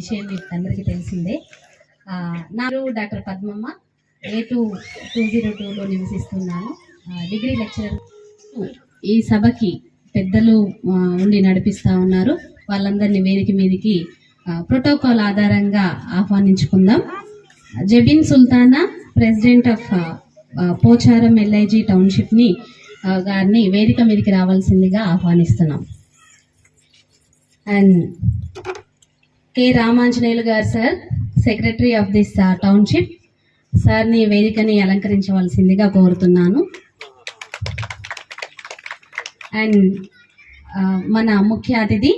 విషయం మీకు అందరికీ తెలిసిందే. ఆ, నాకు doctor Padmamma. A two two zero టూలో నివసిస్తున్నాను. Degree lecturer. ఈ సభకి పెద్దలు ఉండి నడిపిస్తూ ఉన్నారు. వాళ్ళందరినీ వేదిక మీదికి ప్రోటోకాల్ ఆధారంగా ఆహ్వానించుకుందాం. Jabin Sultana president of Pocharam LIG టౌన్షిప్ని గారిని వేదిక మీదకి రావాల్సిందిగా ఆహ్వానిస్తున్నాం. అండ్ కె రామాంజనేయులు గారు sir. Secretary of this township. సార్ని వేదికని అలంకరించవలసిందిగా కోరుతున్నాను. అండ్ మన ముఖ్య అతిథి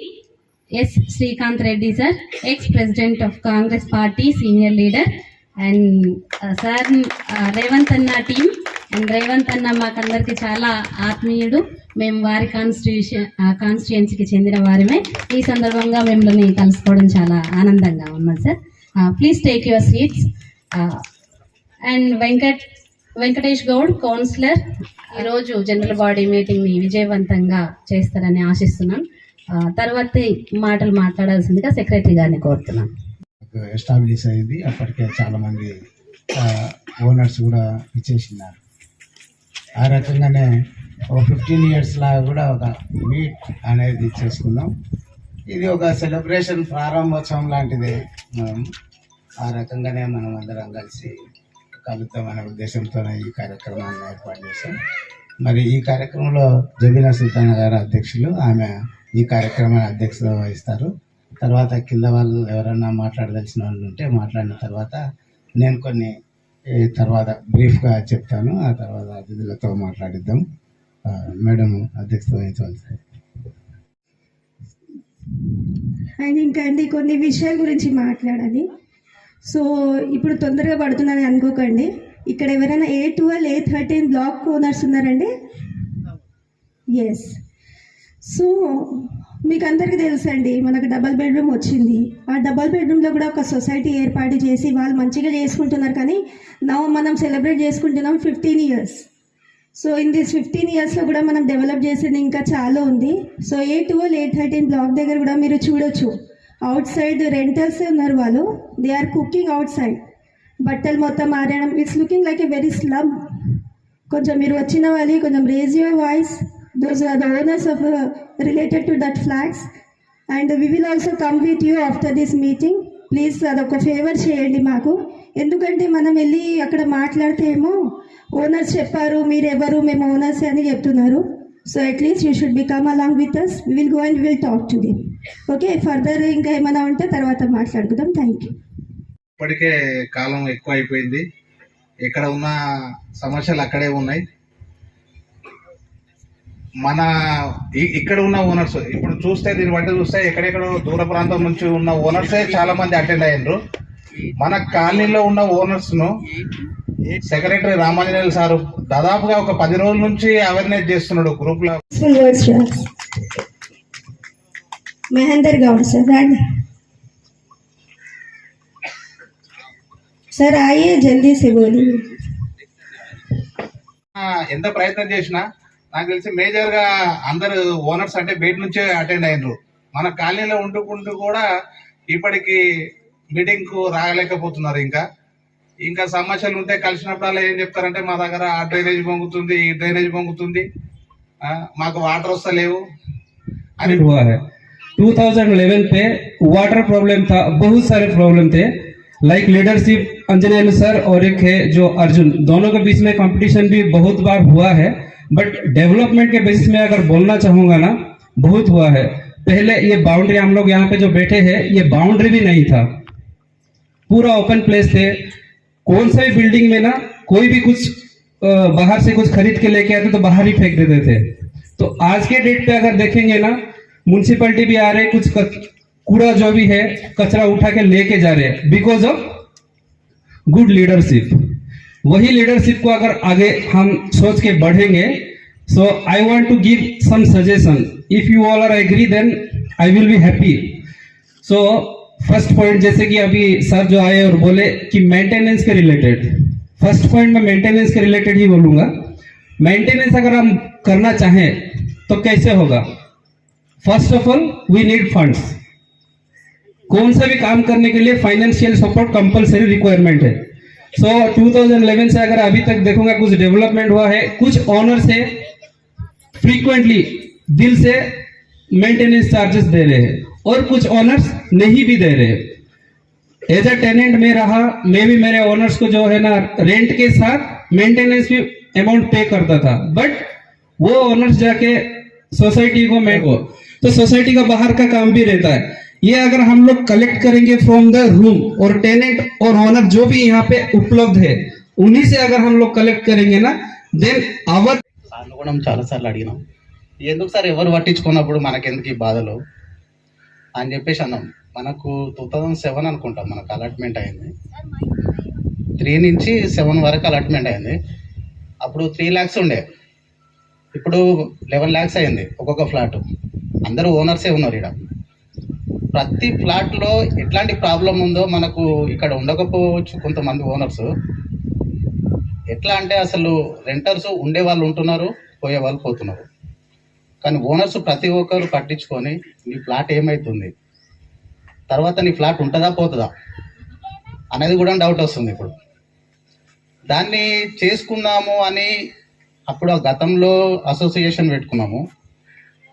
S Srikanth Reddy sir. Ex president of Congress party senior leader. And sir Revanth అన్న టీం అండ్ రేవంత్ అన్న మాకందరికి చాలా ఆత్మీయుడు. మేము వారి కాన్స్టిట్యూషన్ కాన్స్టిట్యుయెన్సీకి చెందిన వారిమే. ఈ సందర్భంగా మిమ్మల్ని కలుసుకోవడం చాలా ఆనందంగా ఉన్నది sir. Please take your seats and Venkat Venkatesh Goud councillor ఈరోజు జనరల్ బాడీ మీటింగ్ని విజయవంతంగా చేస్తారని ఆశిస్తున్నాం. తర్వాత మాటలు మాట్లాడాల్సిందిగా సెక్రటరీ గారిని కోరుతున్నాం. ఎస్టాబ్లిష్ అయింది. అప్పటికే చాలా మంది ఓనర్స్ కూడా ఇచ్చేసినారు ఆ రకంగానే ఒక ఫిఫ్టీన్ ఇయర్స్ లాగా కూడా ఒక మీట్ అనేది చేసుకున్నాం. ఇది ఒక సెలబ్రేషన్ ప్రారంభోత్సవం లాంటిది మనం. ఆ రకంగానే మనం అందరం కలిసి కలుద్దామనే ఉద్దేశంతో ఈ కార్యక్రమాన్ని ఏర్పాటు చేశాం. మరి ఈ కార్యక్రమంలో జబీనా సుల్తానా గారు అధ్యక్షులు ఆమె ఈ కార్యక్రమాన్ని అధ్యక్షత వహిస్తారు. తర్వాత కింద వాళ్ళు ఎవరైనా మాట్లాడదలిసిన వాళ్ళు ఉంటే మాట్లాడిన తర్వాత నేను కొన్ని తర్వాత బ్రీఫ్గా చెప్తాను. ఆ తర్వాత అతిథులతో మాట్లాడిద్దాం. మేడం అధ్యక్షత వహించవలసి అండ్ ఇంకా అండి కొన్ని విషయాల గురించి మాట్లాడాలి. సో ఇప్పుడు తొందరగా పడుతుందని అనుకోకండి. ఇక్కడ ఎవరైనా A twelve A thirteen block owners ఉన్నారండి? ఎస్ సో మీకు అందరికీ తెలుసండి మనకు డబల్ బెడ్రూమ్ వచ్చింది. ఆ డబల్ బెడ్రూమ్లో కూడా ఒక సొసైటీ ఏర్పాటు చేసి వాళ్ళు మంచిగా చేసుకుంటున్నారు కానీ నా మనం సెలబ్రేట్ చేసుకుంటున్నాం fifteen years so in this fifteen ఇయర్స్లో కూడా మనం డెవలప్ చేసేది ఇంకా చాలా ఉంది. So A twelve A thirteen block దగ్గర కూడా మీరు చూడొచ్చు. అవుట్ సైడ్ రెంటల్స్ ఉన్నారు వాళ్ళు. They are cooking outside బట్టలు మొత్తం ఆరడం it's looking like a very slum కొంచెం మీరు వచ్చిన వాళ్ళు కొంచెం raise your voice those are the owners owners of related to that flags. And we will also come with you after this meeting please అదొక favour చేయండి మాకు. ఎందుకంటే మనం వెళ్ళి అక్కడ మాట్లాడితే ఏమో ఓనర్స్ చెప్పారు మీరు ఎవరు మేము ఓనర్స్ అని చెప్తున్నారు. So at least you should become along with us we will go and will talk to them okay further ఇంకా ఏమైనా ఉంటే తర్వాత మాట్లాడుకుందాం. థ్యాంక్ యూ ఇప్పటికే కాలం ఎక్కువ అయిపోయింది. ఎక్కడ ఉన్న సమస్యలు అక్కడే ఉన్నాయి. మన ఇక్కడ ఉన్న ఓనర్స్ ఇప్పుడు చూస్తే దీన్ని బట్టి చూస్తే ఎక్కడెక్కడో దూర ప్రాంతం నుంచి ఉన్న ఓనర్సే చాలా మంది అటెండ్ అయ్యారు మన కాలనీలో ఉన్న ఓనర్స్ను సెక్రటరీ రామాంజనే సారు దాదాపుగా ఒక పది రోజుల నుంచి అవేర్నెస్ చేస్తున్నాడు గ్రూప్లో. మహేందర్ గౌడ్ సార్ రాండి సార్ ఆయే జల్దీ ఎంత ప్రయత్నం చేసినా నాకు తెలిసి మేజర్ గా అందరు ఓనర్స్ అంటే బయట నుంచే అటెండ్ అయినరు మన కాలనీలో ఉండుకుంటూ కూడా ఇప్పటికి మీటింగ్ కు రాగలేకపోతున్నారు ఇంకా ఇంకా సమస్యలు ఉంటే కలిసినప్పుడల్లా ఏం చెప్తారంటే మా దగ్గర ఆ డ్రైనేజ్ పొంగుతుంది ఈ డ్రైనేజ్ పొంగుతుంది ఆ, మాకు వాటర్ వస్తలేవు అని हुआ है 2011 पे वाटर प्रॉब्लम था बहुत सारे प्रॉब्लम थे लाइक लीडरशिप अंजनेल सर और एक है जो अर्जुन दोनों के बीच में कंपटीशन भी बहुत बार हुआ है बट डेवलपमेंट के बेसिस में अगर बोलना चाहूँगा ना, बहुत हुआ है। पहले ये बाउंड्री हम लोग यहाँ पे जो बैठे हैं, ये बाउंड्री भी नहीं था। पूरा ओपन प्लेस थे। कौन सा भी बिल्डिंग में ना, कोई भी कुछ बाहर से कुछ खरीद के लेके आते तो बाहर ही फेंक देते थे। तो आज के डेट पे अगर देखेंगे ना म्यूनसिपैलिटी भी आ रहे, कुछ कूड़ा जो भी है, कचरा उठा के लेके जा रहे हैं। बिकॉज़ ऑफ़ गुड लीडरशिप वही लीडरशिप को अगर आगे हम सोच के बढ़ेंगे so I want to give some suggestion if you all are agree then I will be happy so first point जैसे कि अभी सर जो आए और बोले कि मेंटेनेंस के रिलेटेड फ़र्स्ट पॉइंट मैं मेंटेनेंस के रिलेटेड ही बोलूँगा. मेंटेनेंस अगर हम करना चाहें तो कैसे होगा? First of all we need funds कौन सा भी काम करने के लिए फाइनेंशियल सपोर्ट कंपलसरी रिक्वायरमेंट है। सो so, 2011 से अगर अभी तक देखूँगा कुछ डेवलपमेंट हुआ है कुछ ऑनर से फ्रीक्वेंटली दिल से मेंटेनेंस चार्जेस दे रहे हैं और कुछ ऑनर्स नहीं भी दे रहे हैं। एज अ टेनेंट में रहा मैं भी मेरे ऑनर्स को जो है ना रेंट के साथ मेंटेनेंस भी अमाउंट पे करता था। बट वो ऑनर्स जाके सोसाइटी को मैं को तो सोसाइटी का बाहर का काम भी रहता है। ये अगर हम लोग कलेक्ट करेंगे फ्रॉम द रूम और टेनेंट और ओनर जो भी यहाँ पे उपलब्ध है उन्हीं से अगर हम लोग कलेक्ट करेंगे ना देन आवर సార్లు కూడా చాలా సార్లు అడిగినాం ఎందుకు సార్ ఎవరు పట్టించుకున్నప్పుడు మనకెందుకు ఈ బాధలు అని చెప్పేసి అన్నాం మనకు టూ థౌజండ్ సెవెన్ అనుకుంటాం మనకు అలాట్మెంట్ అయింది త్రీ నుంచి సెవెన్ వరకు అలాట్మెంట్ అయింది అప్పుడు త్రీ ల్యాక్స్ ఉండే ఇప్పుడు లెవెన్ ల్యాక్స్ అయింది ఒక్కొక్క ఫ్లాట్ అందరూ ఓనర్సే ఉన్నారు ఇక్కడ ప్రతి ఫ్లాట్లో ఎట్లాంటి ప్రాబ్లం ఉందో మనకు ఇక్కడ ఉండకపోవచ్చు కొంతమంది ఓనర్స్. ఎట్లా అంటే అసలు రెంటర్స్ ఉండే వాళ్ళు ఉంటున్నారు పోయే వాళ్ళు పోతున్నారు. కానీ ఓనర్స్ ప్రతి ఒక్కరు పట్టించుకొని నీ ఫ్లాట్ ఏమవుతుంది తర్వాత నీ ఫ్లాట్ ఉంటుందా పోతుందా? అనేది కూడా డౌట్ వస్తుంది ఇప్పుడు. దాన్ని చేసుకున్నాము అని అప్పుడు ఆ గతంలో అసోసియేషన్ పెట్టుకున్నాము.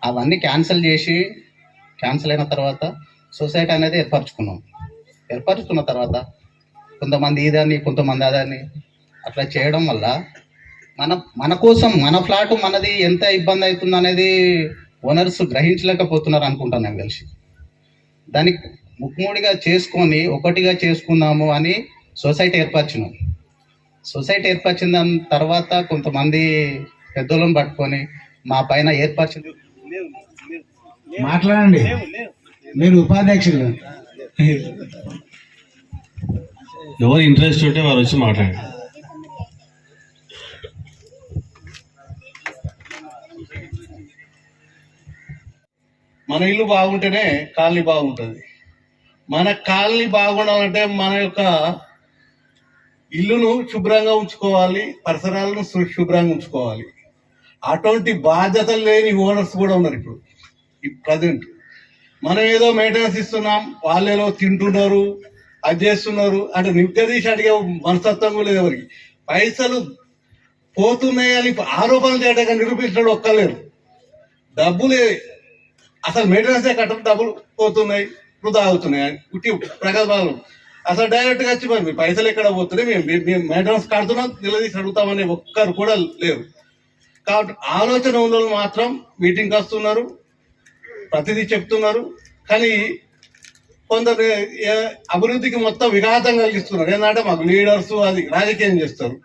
అవన్నీ క్యాన్సిల్ చేసి క్యాన్సిల్ అయిన తర్వాత సొసైటీ అనేది ఏర్పరచుకున్నాం. ఏర్పరచుకున్న తర్వాత కొంతమంది ఇదని కొంతమంది అదని అట్లా చేయడం వల్ల మన మన కోసం మన ఫ్లాట్ మనది ఎంత ఇబ్బంది అవుతుంది అనేది ఓనర్స్ గ్రహించలేకపోతున్నారు అనుకుంటాను నాకు తెలిసి. దానికి ముక్కుముడిగా చేసుకొని ఒకటిగా చేసుకుందాము అని సొసైటీ ఏర్పరిచినాం. సొసైటీ ఏర్పరిచిన దాని తర్వాత కొంతమంది పెద్దోళ్ళని పట్టుకొని మా పైన ఏర్పరిచింది మాట్లాడండి. మీరు ఉపాధ్యక్షులు. ఎవరు ఇంట్రెస్ట్ ఉంటే వారు వచ్చి మాట్లాడండి. మన ఇల్లు బాగుంటేనే కాలనీ బాగుంటుంది. మన కాలనీ బాగుండాలంటే మన యొక్క ఇల్లును శుభ్రంగా ఉంచుకోవాలి పరిసరాలను శు- శుభ్రంగా ఉంచుకోవాలి. అటువంటి బాధ్యతలు లేని ఓనర్స్ కూడా ఉన్నారు ఇప్పుడు. ప్రజెంట్. మనం ఏదో మెయింటెనెన్స్ ఇస్తున్నాం వాళ్ళేదో తింటున్నారు అది చేస్తున్నారు అంటే నిగ్గదీసి అడిగే మనస్తత్వం లేదు ఎవరికి. పైసలు పోతున్నాయని ఆరోపణలు చేయడానికి నిరూపించడం ఒక్కలేరు డబ్బులే అసలు మెయింటెనెన్స్ కట్టడం డబ్బులు పోతున్నాయి వృధా అవుతున్నాయి. అని ఉట్టి ప్రగల్భాలు. అసలు డైరెక్ట్గా వచ్చి మరి మీ పైసలు ఎక్కడ పోతున్నాయి? మేము మేము- మెయింటెనెన్స్ కడుతున్నాం నిలదీసి అడుగుతామని ఒక్కరు కూడా లేరు. కాబట్టి ఆలోచన ఉన్న వాళ్ళు మాత్రం మీటింగ్కి వస్తున్నారు. ప్రతిదీ చెప్తున్నారు. కానీ కొందరు అభివృద్ధికి మొత్తం విఘాతం కలిగిస్తున్నారు. ఏంటంటే మాకు లీడర్స్ అది రాజకీయం చేస్తారు.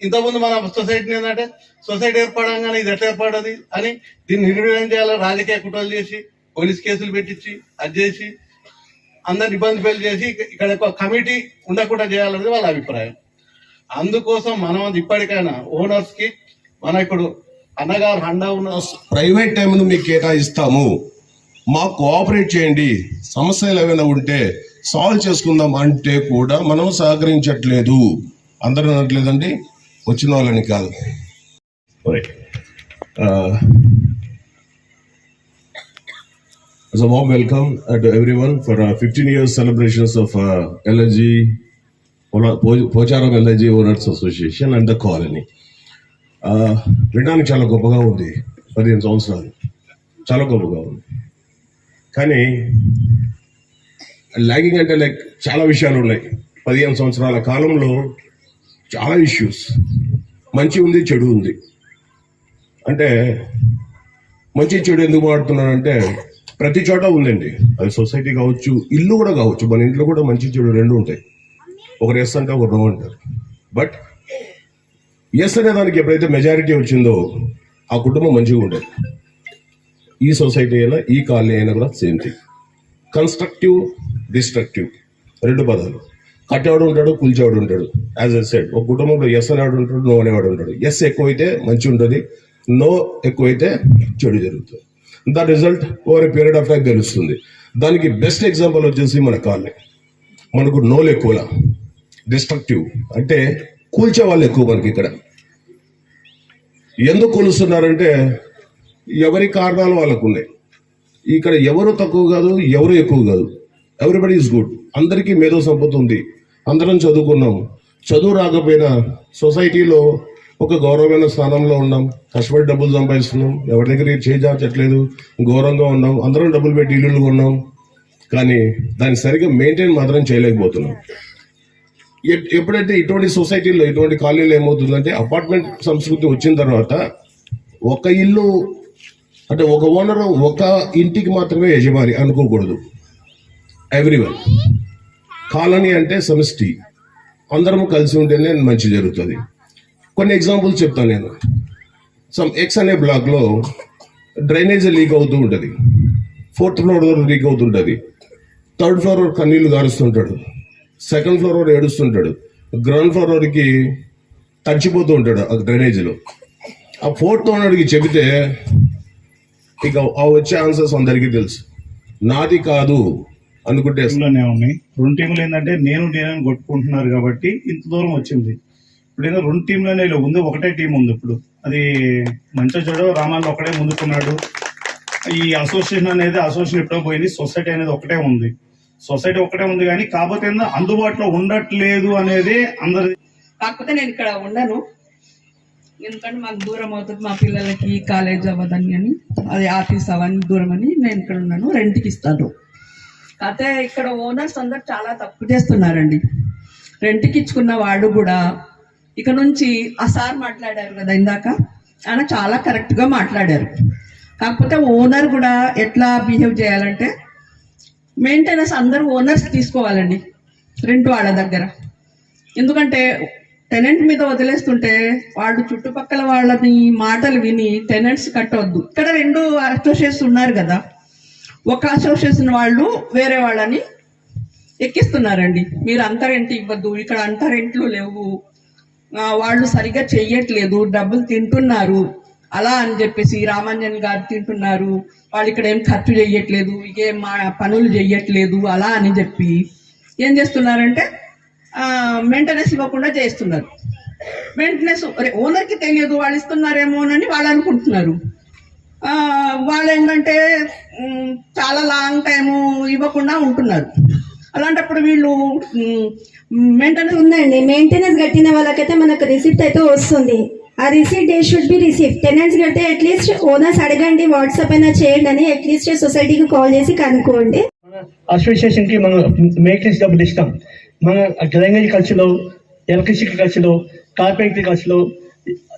ఇంతకుముందు మన సొసైటీని ఏంటంటే సొసైటీ ఏర్పడంగానే ఇది ఎట్లా ఏర్పడది అని దీన్ని నిర్వీర్యం చేయాలని రాజకీయ కుట్రలు చేసి పోలీస్ కేసులు పెట్టించి అది చేసి అందరిని ఇబ్బంది పెళ్ళి చేసి ఇక్కడ ఒక కమిటీ ఉండకుండా చేయాలనేది వాళ్ళ అభిప్రాయం. అందుకోసం మనం ఇప్పటికైనా ఓనర్స్కి మన ఇప్పుడు అనగా రండా ఉన్న ప్రైవేట్ టైంను మీకు కేటాయిస్తాము. మాకు కోఆపరేట్ చేయండి. సమస్యలు ఏమైనా ఉంటే సాల్వ్ చేసుకుందాం అంటే కూడా మనం సహకరించట్లేదు. అందరూ అనట్లేదండి? వచ్చిన వాళ్ళని కాదు. So warm welcome at every one for fifteen years celebrations of LLG Pocharam LLG owners association and the colony వినడానికి చాలా గొప్పగా ఉంది. పదిహేను సంవత్సరాలు. చాలా గొప్పగా ఉంది. కానీ లాగింగ్ అంటే లైక్ చాలా విషయాలు ఉన్నాయి. పదిహేను సంవత్సరాల కాలంలో చాలా ఇష్యూస్ మంచి ఉంది చెడు ఉంది. అంటే మంచి చెడు ఎందుకు మాడుతున్నానంటే ప్రతి చోట ఉందండి. అది సొసైటీ కావచ్చు ఇల్లు కూడా కావచ్చు. మన ఇంట్లో కూడా మంచి చెడు రెండు ఉంటాయి. ఒకరు ఎస్ అంటే ఒకరు నో అంటారు. బట్ ఎస్ అనే దానికి ఎప్పుడైతే మెజారిటీ వచ్చిందో ఆ కుటుంబం మంచిగా ఉండేది. ఈ సొసైటీ అయినా ఈ కాలనీ అయినా కూడా సేమ్ థింగ్ కన్స్ట్రక్టివ్ డిస్ట్రక్టివ్ రెండు పదాలు. కట్టేవాడు ఉంటాడు కూల్చేవాడు ఉంటాడు. యాజ్ ఎ సెడ్ ఒక కుటుంబంలో ఎస్ అనేవాడు ఉంటాడు నో అనేవాడు ఉంటాడు. ఎస్ ఎక్కువైతే మంచి ఉంటుంది నో ఎక్కువైతే చెడు జరుగుతుంది. The result over a period of time తెలుస్తుంది. దానికి బెస్ట్ ఎగ్జాంపుల్ వచ్చేసి మన కాలనీ. మనకు నోలు ఎక్కువలా. డిస్ట్రక్టివ్ అంటే కూల్చేవాళ్ళు ఎక్కువ మనకి ఇక్కడ. ఎందుకు కూలుస్తున్నారంటే ఎవరి కారణాలు వాళ్ళకు ఉన్నాయి. ఇక్కడ ఎవరు తక్కువ కాదు ఎవరు ఎక్కువ కాదు. ఎవ్రీబడి ఈజ్ గుడ్ అందరికీ మేధో సంపత్తి ఉంది. అందరం చదువుకున్నాం. చదువు రాకపోయినా సొసైటీలో ఒక గౌరవమైన స్థానంలో ఉన్నాం. కష్టపడి డబ్బులు సంపాదిస్తున్నాం. ఎవరి దగ్గర చేయించట్లేదు గౌరవంగా ఉన్నాం. అందరం డబ్బులు పెట్టి ఇల్లు ఉన్నాం కానీ దాన్ని సరిగ్గా మెయింటైన్ మాత్రం చేయలేకపోతున్నాం. ఎప్పుడైతే ఇటువంటి సొసైటీలో ఇటువంటి కాలనీలో ఏమవుతుందంటే అపార్ట్మెంట్ సంస్కృతి వచ్చిన తర్వాత ఒక ఇల్లు అంటే ఒక ఓనర్ ఒక ఇంటికి మాత్రమే యజమాని అనుకోకూడదు. ఎవ్రీవన్ కాలనీ అంటే సమిష్టి. అందరం కలిసి ఉంటేనే మంచి జరుగుతుంది. కొన్ని ఎగ్జాంపుల్స్ చెప్తాను నేను. సమ్ ఎక్స్ అనే బ్లాక్లో డ్రైనేజ్ లీక్ అవుతూ ఉంటుంది. ఫోర్త్ ఫ్లోర్ లీక్ అవుతుంటుంది. థర్డ్ ఫ్లోర్ కన్నీళ్ళు గారుస్తుంటాడు. సెకండ్ ఫ్లోర్ వాడు ఏడుస్తుంటాడు. గ్రౌండ్ ఫ్లోర్ వాడికి తడిచిపోతూ ఉంటాడు ఆ డ్రైనేజీలో. ఆ ఫోర్త్ ఓనర్కి చెబితే ఇక ఆ వచ్చే ఆన్సర్స్ అందరికీ తెలుసు. నాది కాదు అనుకుంటే ఉన్నాయి రెండు టీంలు ఏంటంటే నేను నేను కొట్టుకుంటున్నారు కాబట్టి ఇంత దూరం వచ్చింది. ఇప్పుడు ఏదో రెండు టీంలోనే ఉంది ఒకటే టీం ఉంది ఇప్పుడు. అది మంచిగా చూడ రామాల్లో ఒకటే ముందుకున్నాడు. ఈ అసోసియేషన్ అనేది అసోసియేషన్ ఎప్పుడో పోయింది సొసైటీ అనేది ఒకటే ఉంది. సొసైటీ ఒకటే ఉంది కానీ కాకపోతే అందుబాటులో ఉండట్లేదు అనేది అందరి కాకపోతే నేను ఇక్కడ ఉండను. ఎందుకంటే మాకు దూరం అవుతుంది మా పిల్లలకి కాలేజ్ అవ్వదని అని అది ఆఫీస్ అవన్నీ దూరం అని నేను ఇక్కడ ఉన్నాను రెంట్కి ఇస్తాను. అయితే ఇక్కడ ఓనర్స్ అందరు చాలా తప్పు చేస్తున్నారండి. రెంట్కి ఇచ్చుకున్న వాళ్ళు కూడా ఇక నుంచి ఆ సార్ మాట్లాడారు కదా ఇందాక ఆయన చాలా కరెక్ట్గా మాట్లాడారు. కాకపోతే ఓనర్ కూడా ఎట్లా బిహేవ్ చేయాలంటే మెయింటెనెన్స్ అందరూ ఓనర్స్ తీసుకోవాలండి రెంట్ వాళ్ళ దగ్గర. ఎందుకంటే టెనెంట్ మీద వదిలేస్తుంటే వాళ్ళు చుట్టుపక్కల వాళ్ళని మాటలు విని టెనెంట్స్ కట్టవద్దు ఇక్కడ రెండు అసోసియేషన్ ఉన్నారు కదా ఒక అసోసియేషన్ వాళ్ళు వేరే వాళ్ళని ఎక్కిస్తున్నారండి. మీరు అంత రెంట్ ఇవ్వద్దు ఇక్కడ అంత రెంట్లు లేవు. వాళ్ళు సరిగ్గా చెయ్యట్లేదు డబ్బులు తింటున్నారు. అలా అని చెప్పేసి రామాంజన్ గారు తింటున్నారు. వాళ్ళు ఇక్కడ ఏం ఖర్చు చెయ్యట్లేదు ఏం మా పనులు చెయ్యట్లేదు అలా అని చెప్పి ఏం చేస్తున్నారంటే మెయింటెనెన్స్ ఇవ్వకుండా చేస్తున్నారు. మెయింటెనెన్స్ ఓనర్కి తెలియదు వాళ్ళు ఇస్తున్నారేమోనని వాళ్ళు అనుకుంటున్నారు. వాళ్ళు ఏంటంటే చాలా లాంగ్ టైము ఇవ్వకుండా ఉంటున్నారు. అలాంటప్పుడు వీళ్ళు మెయింటెనెన్స్ ఉందండి మెయింటెనెన్స్ కట్టిన వాళ్ళకైతే మనకు రిసిప్ట్ అయితే వస్తుంది. ఆ receipt they should be receive tenants కడితే అట్లీస్ట్ ఓనర్స్ అడగండి వాట్సాప్ అయినా చేయండి అని అట్లీస్ట్ సొసైటీకి కాల్ చేసి కనుక్కోండి. అసోసియేషన్కి మనం మెయింటెనెన్స్ డబ్బులు ఇస్తాం. మన డ్రైనేజ్ ఖర్చులో ఎలక్ట్రిసిటీ ఖర్చులో కార్పెంటరీ ఖర్చులో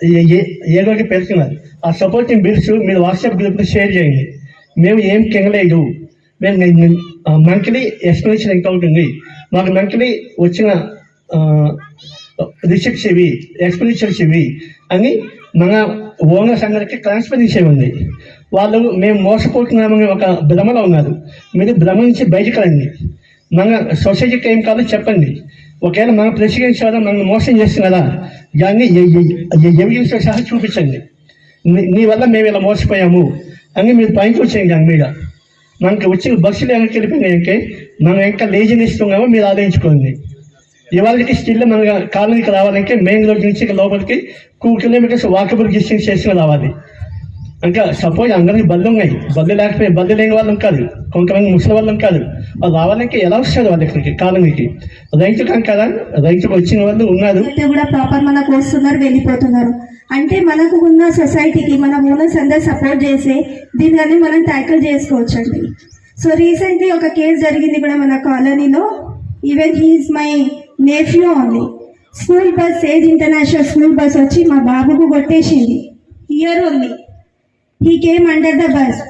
ఏ- ఏదో ఒకటి పెడుతున్నారు ఆ సపోర్టింగ్ బిల్స్ మీరు వాట్సాప్ గ్రూప్లో షేర్ చేయండి. మేము ఏం కింగలేదు. మేము మంత్లీ ఎక్స్ప్లెనేషన్ ఎంత అవుతుంది? మాకు మంత్లీ వచ్చిన రిసెప్ట్స్ ఇవి ఎక్స్పెండిచర్స్ ఇవి అని మన ఓనర్ అందరికి ట్రాన్స్పరెన్సీ ఉంది. వాళ్ళు మేము మోసపోతున్నామని ఒక భ్రమలో ఉన్నారు. మీరు భ్రమ నుంచి బయటకు రండి. మన సొసైటీకి ఏం కాదో చెప్పండి. ఒకవేళ మన ప్రెసిడెన్స్ వల్ల మనం మోసం చేస్తున్నారా దాన్ని ఎవిడెన్స్ సహా చూపించండి. నీ- వల్ల మేము ఇలా మోసపోయాము అని మీరు పైకి వచ్చేయండి దాని మీద. మనకి వచ్చిన బస్సులు వెనక్కి వెళ్ళిపోయినాయంటే మనం ఇంకా లేజిని ఇస్తున్నామో మీరు ఆలోచించుకోండి. ఇవాళకి స్టిల్ మన కాలనీకి రావాలంటే మెయిన్ రోడ్ నుంచి లోపలికి టూ కిలోమీటర్స్ వాకబుల్ డిస్టెన్స్ చేసుకుని రావాలి. ఇంకా సపోజ్ అందరికి బళ్ళు ఉన్నాయి. బళ్ళు లేకపోయి బళ్ళు లేని వాళ్ళు కాదు. కొంతమంది ముసలి వాళ్ళు కాదు. వాళ్ళు రావాలంటే ఎలా వస్తారు వాళ్ళ ఇక్కడికి? కాలనీకి. రైతు కాదు కదా? రైతుకు వచ్చిన వాళ్ళు ఉన్నారు. కూడా ప్రాపర్ మనకు వస్తున్నారు వెళ్ళిపోతున్నారు. అంటే మనకు ఉన్న సొసైటీకి మన ఓనర్స్ అందరు సపోర్ట్ చేసి దీన్ని మనం ట్యాకిల్ చేసుకోవచ్చు అండి సో రీసెంట్లీ ఒక కేసు జరిగింది కూడా మన కాలనీలో. Even he's my nephew only school bus age international school bus వచ్చి మా బాబుకు కొట్టేసింది. Year only he came under the bus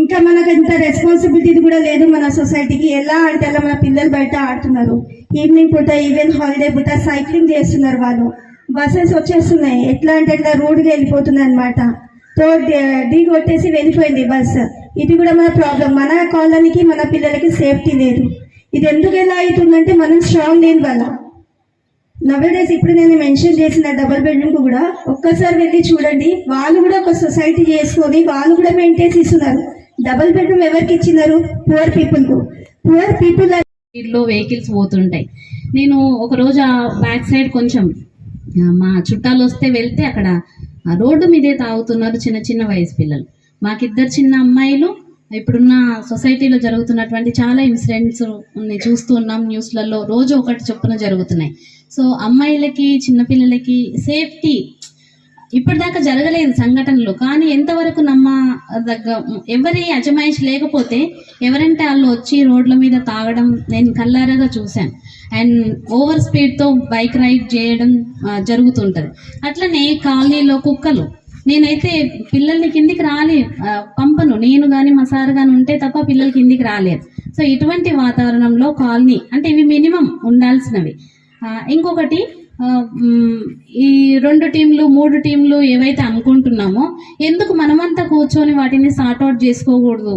ఇంకా మనకు ఇంత రెస్పాన్సిబిలిటీ కూడా లేదు మన సొసైటీకి ఎలా ఆడితే అలా మన పిల్లలు బయట ఆడుతున్నారు. ఈవినింగ్ పూట ఈవెన్ హాలిడే పూట సైక్లింగ్ చేస్తున్నారు వాళ్ళు. బస్సెస్ వచ్చేస్తున్నాయి. ఎట్లా అంటే ఎట్లా రోడ్డుకి వెళ్ళిపోతుంది అనమాట తో ఢీ eh, కొట్టేసి వెళ్ళిపోయింది బస్ ఇది కూడా మన ప్రాబ్లం మన కాలనీకి మన పిల్లలకి సేఫ్టీ లేదు. ఇది ఎందుకు ఎలా అవుతుందంటే మనం స్ట్రాంగ్ లేని వల్ల నవేడేస్ ఇప్పుడు నేను మెన్షన్ చేసిన డబుల్ బెడ్రూమ్ కూడా ఒక్కసారి వెళ్ళి చూడండి వాళ్ళు కూడా ఒక సొసైటీ చేసుకొని వాళ్ళు కూడా మెయింటైన్స్ ఇస్తున్నారు డబుల్ బెడ్రూమ్ ఎవరికి ఇచ్చినారు? పువర్ పీపుల్కు. పువర్ పీపుల్లో వెహికల్స్ పోతుంటాయి. నేను ఒక రోజు ఆ బ్యాక్ సైడ్ కొంచెం మా చుట్టాలు వస్తే వెళ్తే అక్కడ రోడ్డు మీదే తాగుతున్నారు చిన్న చిన్న వయసు పిల్లలు. మాకిద్దరు చిన్న అమ్మాయిలు ఇప్పుడున్న సొసైటీలో జరుగుతున్నటువంటి చాలా ఇన్సిడెంట్స్ చూస్తూ ఉన్నాం న్యూస్లలో. రోజు ఒకటి చొప్పున జరుగుతున్నాయి. సో అమ్మాయిలకి చిన్నపిల్లలకి సేఫ్టీ ఇప్పటిదాకా జరగలేదు సంఘటనలు. కానీ ఎంతవరకు నమ్మ దగ్గ ఎవరి అజమాయిషి లేకపోతే ఎవరంటే వాళ్ళు వచ్చి రోడ్ల మీద తాగడం నేను కల్లారగా చూశాను. అండ్ ఓవర్ స్పీడ్తో బైక్ రైడ్ చేయడం జరుగుతుంటుంది. అట్లనే కాలనీలో కుక్కలు. నేనైతే పిల్లల్ని కిందికి రాలే పంపను. నేను కానీ మా సార్ కానీ ఉంటే తప్ప పిల్లలు కిందికి రాలేదు సో ఇటువంటి వాతావరణంలో కాలనీ అంటే ఇవి మినిమం ఉండాల్సినవి. ఇంకొకటి ఈ రెండు టీంలు మూడు టీంలు ఏవైతే అనుకుంటున్నామో ఎందుకు మనమంతా కూర్చొని వాటిని సార్ట్అవుట్ చేసుకోకూడదు?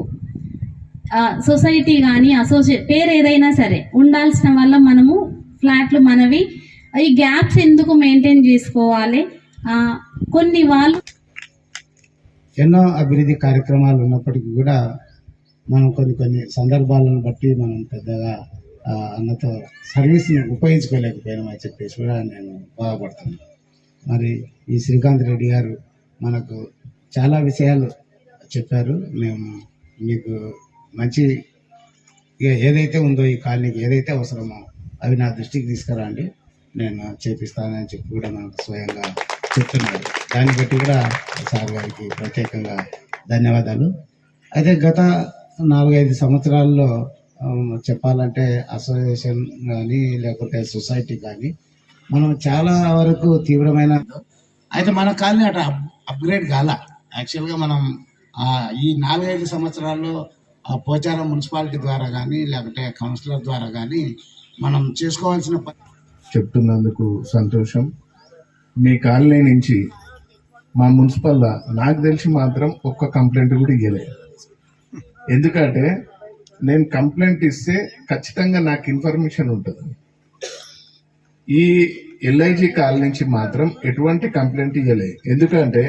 సొసైటీ కానీ అసోసియే పేరు ఏదైనా సరే ఉండాల్సిన వల్ల మనము ఫ్లాట్లు మనవి. ఈ గ్యాప్స్ ఎందుకు మెయింటైన్ చేసుకోవాలి? కొన్ని వాళ్ళు ఎన్నో అభివృద్ధి కార్యక్రమాలు ఉన్నప్పటికీ కూడా మనం కొన్ని కొన్ని సందర్భాలను బట్టి మనం పెద్దగా అన్నతో సర్వీస్ని ఉపయోగించుకోలేకపోయినామని చెప్పేసి కూడా నేను బాధపడుతున్నాను. మరి ఈ శ్రీకాంత్ రెడ్డి గారు మనకు చాలా విషయాలు చెప్పారు. మేము మీకు మంచి ఏదైతే ఉందో ఈ కాలనీకి ఏదైతే అవసరమో అవి నా దృష్టికి తీసుకురండి. నేను చేపిస్తానని చెప్పి కూడా మనకు స్వయంగా చెప్తున్నారు. దాన్ని బట్టి కూడా సార్ గారికి ప్రత్యేకంగా ధన్యవాదాలు. అయితే గత నాలుగైదు సంవత్సరాల్లో చెప్పాలంటే అసోసియేషన్ కానీ లేకుంటే సొసైటీ కానీ మనం చాలా వరకు తీవ్రమైన అయితే మన కాలనీ అట్లా అప్గ్రేడ్ కాల. యాక్చువల్గా మనం ఈ నాలుగైదు సంవత్సరాల్లో ఆ పోచారం మున్సిపాలిటీ ద్వారా కానీ లేకపోతే కౌన్సిలర్ ద్వారా కానీ మనం చేసుకోవాల్సిన చెప్తున్నందుకు సంతోషం. మీ కాలనీ నుంచి మా మున్సిపల్ నాకు తెలిసి మాత్రం ఒక్క కంప్లైంట్ కూడా ఇవ్వలేదు ఎందుకంటే నేను కంప్లైంట్ ఇస్తే ఖచ్చితంగా నాకు ఇన్ఫర్మేషన్ ఉంటుంది. ఈ ఎల్ఐజి కాల్ నుంచి మాత్రం ఎటువంటి కంప్లైంట్ ఇవ్వలేదు ఎందుకంటే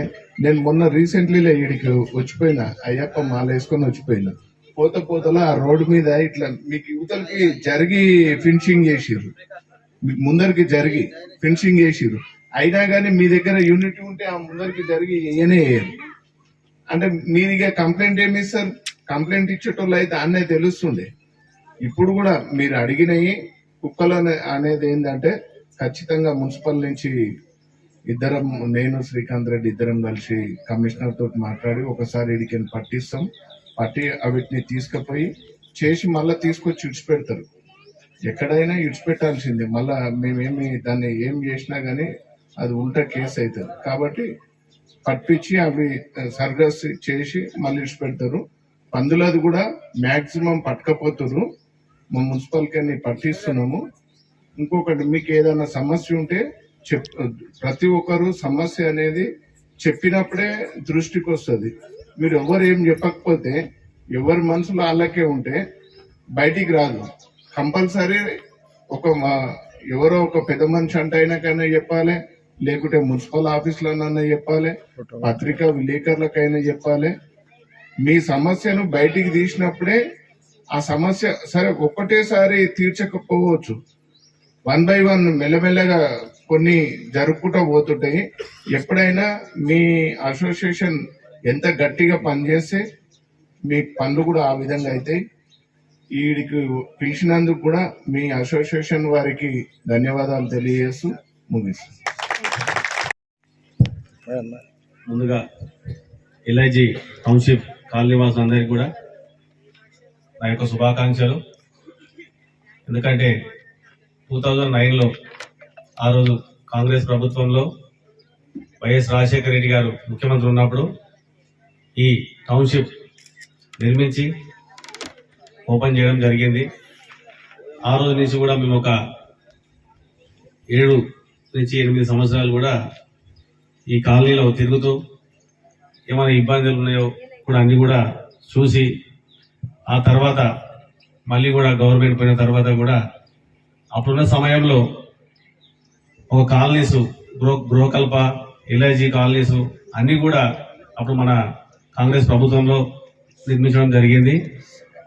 నేను మొన్న రీసెంట్లీ ఇడికి వచ్చిపోయినా అయ్యప్ప మాల వేసుకొని వచ్చిపోయినా. పోత పోతలో ఆ రోడ్డు మీద ఇట్లా మీకు యువతలకి జరిగి ఫినిషింగ్ చేసిర్రు. ముందరికి జరిగి ఫినిషింగ్ చేసిర్రు. అయినా కానీ మీ దగ్గర యూనిటీ ఉంటే ఆ ముందరికి జరిగి ఇయ్యనే అంటే మీరు ఇక కంప్లైంట్ ఏమి ఇస్తారు? కంప్లైంట్ ఇచ్చేటోళ్ళు అయితే అన్నే తెలుస్తుండే. ఇప్పుడు కూడా మీరు అడిగినవి కుక్కలు అనేది ఏంటంటే ఖచ్చితంగా మున్సిపల్ నుంచి ఇద్దరం నేను శ్రీకాంత్ రెడ్డి ఇద్దరం కలిసి కమిషనర్ తోటి మాట్లాడి ఒకసారి ఇడికి పట్టిస్తాం. పట్టి వీటిని తీసుకుపోయి చేసి మళ్ళీ తీసుకొచ్చి ఇడిచిపెడతారు ఎక్కడైనా ఇడిచిపెట్టాల్సిందే మళ్ళా మేమేమి దాన్ని ఏం చేసినా కానీ అది ఉంటే కేసు అవుతుంది. కాబట్టి పట్టించి అవి సర్గస్ చేసి మళ్ళీ ఇడిచిపెడతారు పందులది కూడా మ్యాక్సిమం పట్టకపోతున్నారు మా మున్సిపల్కి అన్ని పట్టిస్తున్నాము. ఇంకొకటి మీకు ఏదైనా సమస్య ఉంటే చెప్ ప్రతి ఒక్కరు సమస్య అనేది చెప్పినప్పుడే దృష్టికి వస్తుంది. మీరు ఎవరు ఏం చెప్పకపోతే ఎవరి మనసులో వాళ్ళకే ఉంటే బయటికి రాదు. కంపల్సరీ ఒక ఎవరో ఒక పెద్ద మనిషి అంటే అయినాకైనా చెప్పాలి. లేకుంటే మున్సిపల్ ఆఫీసులోనైనా చెప్పాలి పత్రికా విలేకరులకైనా చెప్పాలి. మీ సమస్యను బయటికి తీసినప్పుడే ఆ సమస్య సరే ఒక్కటేసారి తీర్చకపోవచ్చు. వన్ బై వన్ మెల్లమెల్లగా కొన్ని జరుపుకుంటూ పోతుంటాయి. ఎప్పుడైనా మీ అసోసియేషన్ ఎంత గట్టిగా పనిచేస్తే మీ పనులు కూడా ఆ విధంగా అవుతాయి వీడికి పిలిచినందుకు కూడా మీ అసోసియేషన్ వారికి ధన్యవాదాలు తెలియజేస్తూ ముగిస్తాను ముందుగా ఎల్ఐజీ టౌన్షిప్ కాలనీ అందరికి కూడా నా యొక్క శుభాకాంక్షలు. ఎందుకంటే టూ థౌజండ్ నైన్లో ఆ రోజు కాంగ్రెస్ ప్రభుత్వంలో వైఎస్ రాజశేఖర రెడ్డి గారు ముఖ్యమంత్రి ఉన్నప్పుడు ఈ టౌన్షిప్ నిర్మించి ఓపెన్ చేయడం జరిగింది. ఆ రోజు నుంచి కూడా మేము ఒక ఏడు నుంచి ఎనిమిది సంవత్సరాలు కూడా ఈ కాలనీలో తిరుగుతూ ఏమైనా ఇబ్బందులు ఉన్నాయో కూడా అన్ని కూడా చూసి ఆ తర్వాత మళ్ళీ కూడా గవర్నమెంట్ పోయిన తర్వాత కూడా అప్పుడున్న సమయంలో ఒక కాలనీస్ గృహ గృహకల్ప ఎల్ఐజీ కాలనీస్ అన్నీ కూడా అప్పుడు మన కాంగ్రెస్ ప్రభుత్వంలో నిర్మించడం జరిగింది.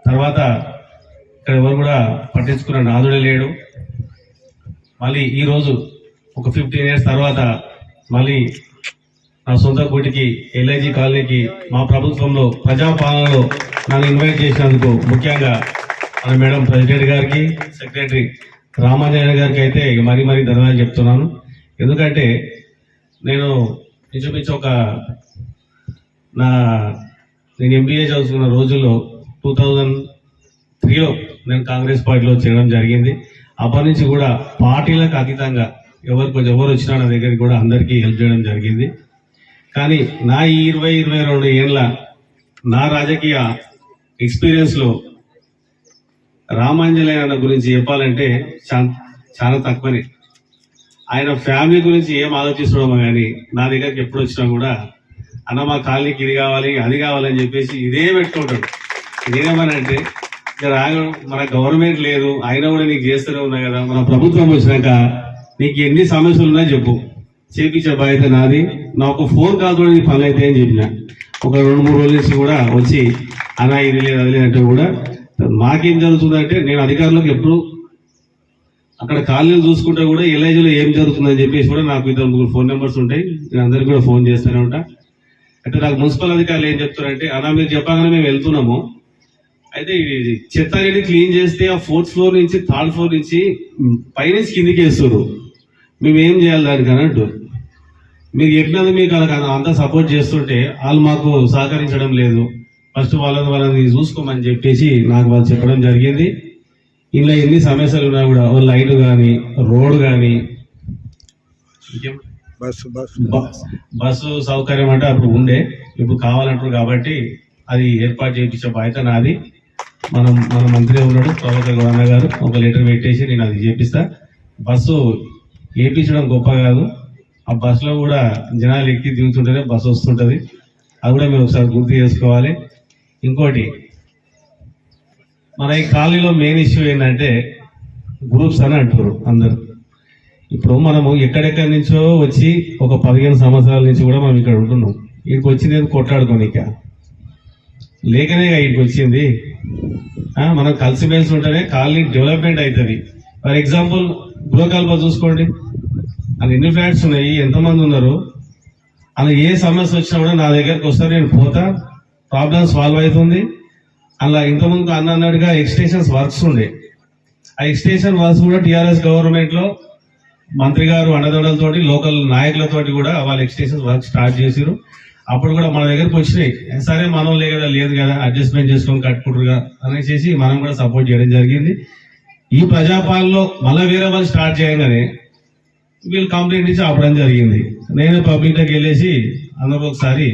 తర్వాత ఇక్కడ ఎవరు కూడా పట్టించుకున్న నాదుడే లేడు. మళ్ళీ ఈరోజు ఒక ఫిఫ్టీన్ ఇయర్స్ తర్వాత మళ్ళీ నా సొంత కోటికి ఎల్ఐజీ కాలనీకి మా ప్రభుత్వంలో ప్రజాపాలనలో నన్ను ఇన్వైట్ చేసినందుకు ముఖ్యంగా మన మేడం ప్రెసిడెంట్ గారికి సెక్రటరీ రామాంజనేయ గారికి అయితే మరీ మరీ ధన్యవాదాలు చెప్తున్నాను. ఎందుకంటే నేను ఇంచుమించు ఒక నా నేను ఎంబీఏ చదువుతున్న రోజుల్లో టూ థౌజండ్ త్రీలో నేను కాంగ్రెస్ పార్టీలో చేరడం జరిగింది. అప్పటి నుంచి కూడా పార్టీలకు అతీతంగా ఎవరు కొంచెం ఎవరు వచ్చినా నా దగ్గరికి కూడా అందరికీ హెల్ప్ చేయడం జరిగింది. కానీ నా ఈ ఇరవై ఇరవై రెండు ఏళ్ళ నా రాజకీయ ఎక్స్పీరియన్స్లో రామాంజనేయ అన్న గురించి చెప్పాలంటే చా- చాలా తక్కువనే. ఆయన ఫ్యామిలీ గురించి ఏం ఆలోచిస్తున్నామో కానీ నా దగ్గరికి ఎప్పుడు వచ్చినా కూడా అన్న మా కాలనీకి ఇది కావాలి అది కావాలని చెప్పేసి ఇదే పెట్టుకుంటాడు. ఇదేమనంటే ఇక రాగడం మన గవర్నమెంట్ లేదు అయినా కూడా నీకు చేస్తూనే ఉన్నా కదా మన ప్రభుత్వం వచ్చినాక నీకు ఎన్ని సమస్యలు ఉన్నాయో చెప్పు. చేపించే బాధ్యత నాది. నా ఒక ఫోన్ కాల్ కూడా నీ పనులు అయితే అని చెప్పిన. ఒక రెండు మూడు రోజుల నుంచి కూడా వచ్చి అనా ఇది లేదు అది లేదంటే కూడా. మాకేం జరుగుతుందంటే నేను అధికారులకు ఎప్పుడు అక్కడ కాలనీలు చూసుకుంటే కూడా ఎల్ఐజీలో ఏం జరుగుతుందని చెప్పేసి కూడా నాకు ఇద్దరు ముగ్గురు ఫోన్ నెంబర్స్ ఉంటాయి. నేను అందరికీ కూడా ఫోన్ చేస్తూనే ఉంటా. అయితే నాకు మున్సిపల్ అధికారులు ఏం చెప్తారంటే అలా మీరు చెప్పగానే మేము వెళ్తున్నాము. అయితే ఇది చెత్త అనేది క్లీన్ చేస్తే ఆ ఫోర్త్ ఫ్లోర్ నుంచి థర్డ్ ఫ్లోర్ నుంచి పైనుంచి కిందికి వేస్తారు మేము ఏం చేయాలి దానికి అన్నట్టు? మీరు చెప్పినది మీకు అలా అంతా సపోర్ట్ చేస్తుంటే వాళ్ళు మాకు సహకరించడం లేదు. ఫస్ట్ వాళ్ళని వాళ్ళని చూసుకోమని చెప్పేసి నాకు వాళ్ళు చెప్పడం జరిగింది. ఇంట్లో ఎన్ని సమస్యలు ఉన్నా కూడా ఓ లైట్ కానీ రోడ్ కానీ బస్సు బస్సు. బస్సు సౌకర్యం అంటే అప్పుడు ఉండే. ఇప్పుడు కావాలంటారు కాబట్టి అది ఏర్పాటు చేయించే బాధ్యత నాది. మనం మన మంత్రి ఉన్నాడు ప్రభాకర్ గౌరన్న గారు ఒక లెటర్ పెట్టేసి నేను అది చేపిస్తా. బస్సు వేయించడం గొప్ప కాదు. ఆ బస్సులో కూడా జనాలు ఎక్కి దిగుతుంటేనే బస్సు వస్తుంటుంది. అది కూడా మీరు ఒకసారి గుర్తు చేసుకోవాలి. ఇంకోటి మన ఈ కాలనీలో మెయిన్ ఇష్యూ ఏంటంటే గ్రూప్స్ అని అంటారు అందరు. ఇప్పుడు మనము ఎక్కడెక్కడి నుంచో వచ్చి ఒక పదిహేను సంవత్సరాల నుంచి కూడా మనం ఇక్కడ ఉంటున్నాం. ఇక్కడికి వచ్చింది కొట్లాడుకోనిక లేకనే ఇక్కడికి వచ్చింది. మనం కలిసిమెలిసి ఉంటేనే కాలనీ డెవలప్మెంట్ అవుతుంది. ఫర్ ఎగ్జాంపుల్ గృహకల్ప చూసుకోండి. అది ఎన్ని ఫ్లాట్స్ ఉన్నాయి? ఎంతమంది ఉన్నారు? అలా ఏ సమస్య వచ్చినా కూడా నా దగ్గరకు వస్తారు నేను పోతా. ప్రాబ్లం సాల్వ్ అవుతుంది. అలా ఇంతకుముందు అన్న అన్నట్టుగా ఎక్స్టేషన్స్ వర్క్స్ ఉండే. ఆ ఎక్స్టేషన్ వర్క్స్ కూడా టీఆర్ఎస్ గవర్నమెంట్లో మంత్రి గారు అండదండలతోటి లోకల్ నాయకులతోటి కూడా వాళ్ళ ఎక్స్టేషన్ వర్క్ స్టార్ట్ చేసిరు అప్పుడు కూడా మన దగ్గరకు వచ్చినాయి. సరే మనం లే కదా లేదు కదా అడ్జస్ట్మెంట్ చేసుకొని కట్టుకుంటారుగా అనేసి మనం కూడా సపోర్ట్ చేయడం జరిగింది. ఈ ప్రజాపాలనలో మళ్ళీ వేరే వాళ్ళు స్టార్ట్ చేయగానే వీళ్ళు కంప్లైంట్ ఇచ్చి ఆపడం జరిగింది. నేను పబ్లిక్లోకి వెళ్ళేసి అందరూ ఒకసారి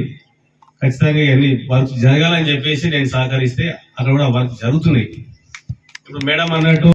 ఖచ్చితంగా ఇవన్నీ వర్క్ జరగాలని చెప్పేసి నేను సహకరిస్తే అక్కడ కూడా వర్క్ జరుగుతున్నాయి. ఇప్పుడు మేడం అన్నట్టు